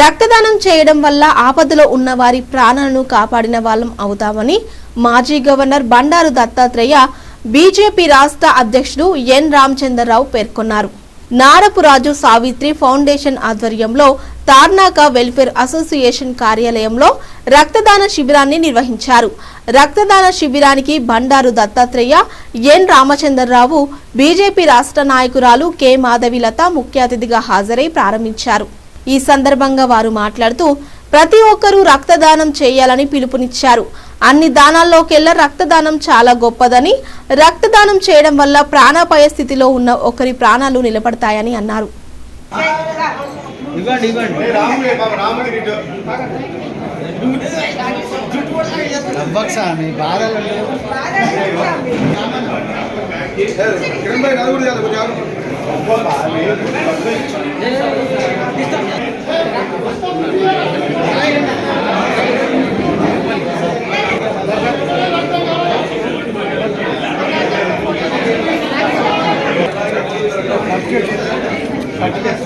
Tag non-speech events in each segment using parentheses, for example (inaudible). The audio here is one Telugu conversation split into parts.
రక్తదానం చేయడం వల్ల ఆపదలో ఉన్న వారి ప్రాణాలను కాపాడిన వాళ్ళం అవుతామని మాజీ గవర్నర్ బండారు దత్తాత్రేయ బీజేపీ రాష్ట్ర అధ్యక్షుడు ఎన్ రామచంద్రరావు పేర్కొన్నారు. నారపురాజు సావిత్రి ఫౌండేషన్ ఆధ్వర్యంలో తార్నాక వెల్ఫేర్ అసోసియేషన్ కార్యాలయంలో రక్తదాన శిబిరాన్ని నిర్వహించారు. రక్తదాన శిబిరానికి బండారు దత్తాత్రేయ ఎన్ రామచంద్రరావు బీజేపీ రాష్ట్ర నాయకురాలు కె మాధవిలత ముఖ్య అతిథిగా హాజరై ప్రారంభించారు. ఈ సందర్భంగా వారు మాట్లాడుతూ ప్రతి ఒక్కరూ రక్తదానం చేయాలని పిలుపునిచ్చారు. అన్ని దానాల్లోకెల్లా రక్తదానం చాలా గొప్పదని రక్తదానం చేయడం వల్ల ప్రాణాపాయ స్థితిలో ఉన్న ఒకరి ప్రాణాలు నిలబడతాయని అన్నారు.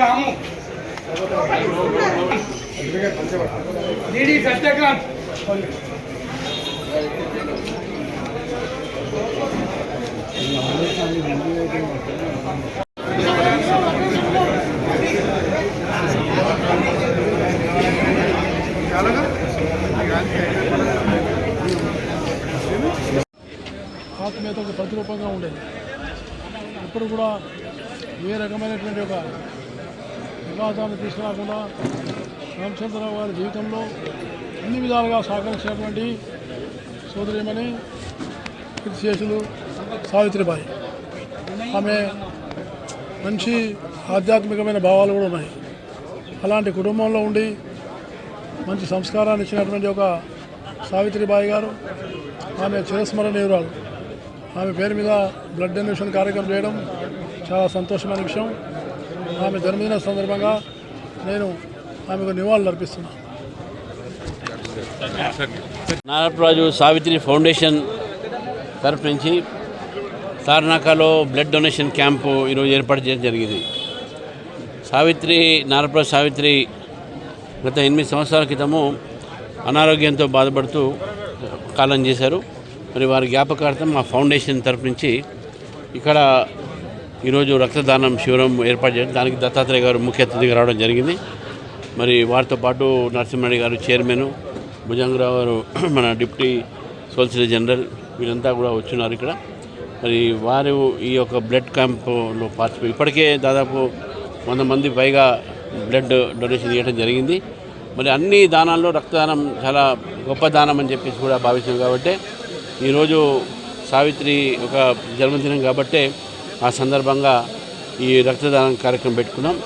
రాము డిడి సత్యకాంత్ అలాగా రూపంగా ఉండేది. ఇప్పుడు కూడా ఏ రకమైనటువంటి ఒక వివాదాన్ని తీసుకురాకుండా రామచంద్రరావు గారి జీవితంలో అన్ని విధాలుగా సహకరించినటువంటి సోదరిమణి కీర్తిశేషులు సావిత్రిబాయి. ఆమె మంచి ఆధ్యాత్మికమైన భావాలు కూడా ఉన్నాయి. అలాంటి కుటుంబంలో ఉండి మంచి సంస్కారాన్ని ఇచ్చినటువంటి ఒక సావిత్రిబాయి గారు ఆమె చిరస్మరణీయురాలు. ఆమె పేరు మీద బ్లడ్ డొనేషన్ కార్యక్రమం చేయడం చాలా సంతోషమైన విషయం. ఆమె జన్మదిన సందర్భంగా నేను ఆమెకు నివాళులు అర్పిస్తున్నాను నారపరాజు సావిత్రి ఫౌండేషన్ తరఫు నుంచి తార్నాకాలో బ్లడ్ డొనేషన్ క్యాంపు ఈరోజు ఏర్పాటు చేయడం జరిగింది. సావిత్రి నారపరాజు సావిత్రి గత ఎనిమిది సంవత్సరాల క్రితము అనారోగ్యంతో బాధపడుతూ కాలం చేశారు. మరి వారి జ్ఞాపకార్థం మా ఫౌండేషన్ తరఫు నుంచి ఇక్కడ ఈరోజు రక్తదానం శిబిరం ఏర్పాటు చేయడం దానికి దత్తాత్రేయ గారు ముఖ్య అతిథిగా రావడం జరిగింది. మరి వారితో పాటు నరసింహారెడ్డి గారు చైర్మన్ భుజంగరావు గారు (clears throat) మన డిప్యూటీ సోలిసిటర్ జనరల్ వీళ్ళంతా కూడా వచ్చినారు ఇక్కడ. మరి వారు ఈ యొక్క బ్లడ్ క్యాంపులో పార్టిసిపేట్ ఇప్పటికే దాదాపు వంద మంది పైగా బ్లడ్ డొనేషన్ చేయడం జరిగింది. మరి అన్ని దానాల్లో రక్తదానం చాలా గొప్ప దానం అని చెప్పేసి కూడా భావిస్తాం కాబట్టి ఈరోజు సావిత్రి ఒక జన్మదినం కాబట్టే ఆ సందర్భంగా ఈ రక్తదానం కార్యక్రమం పెట్టుకున్నాం.